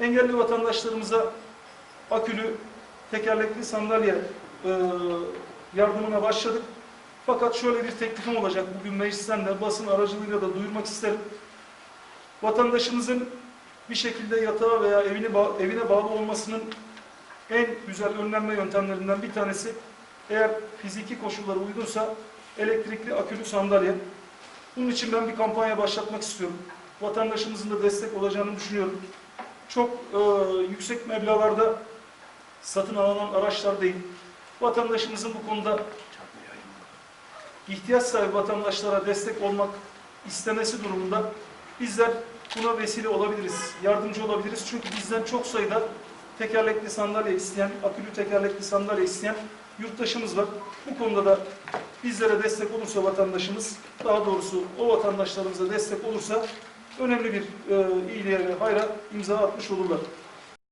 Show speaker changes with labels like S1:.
S1: Engelli vatandaşlarımıza akülü tekerlekli sandalye e, yardımına başladık. Fakat şöyle bir teklifim olacak bugün meclisten de basın aracılığıyla da duyurmak isterim. Vatandaşımızın bir şekilde yatağa veya evine, ba- evine bağlı olmasının en güzel önlenme yöntemlerinden bir tanesi eğer fiziki koşulları uygunsa elektrikli akülü sandalye. Bunun için ben bir kampanya başlatmak istiyorum. Vatandaşımızın da destek olacağını düşünüyorum. Çok e, yüksek meblağlarda satın alınan araçlar değil. Vatandaşımızın bu konuda ihtiyaç sahibi vatandaşlara destek olmak istemesi durumunda bizler buna vesile olabiliriz, yardımcı olabiliriz. Çünkü bizden çok sayıda tekerlekli sandalye isteyen, akülü tekerlekli sandalye isteyen yurttaşımız var. Bu konuda da bizlere destek olursa vatandaşımız, daha doğrusu o vatandaşlarımıza destek olursa önemli bir e, iyiliğe ve hayra imza atmış olurlar.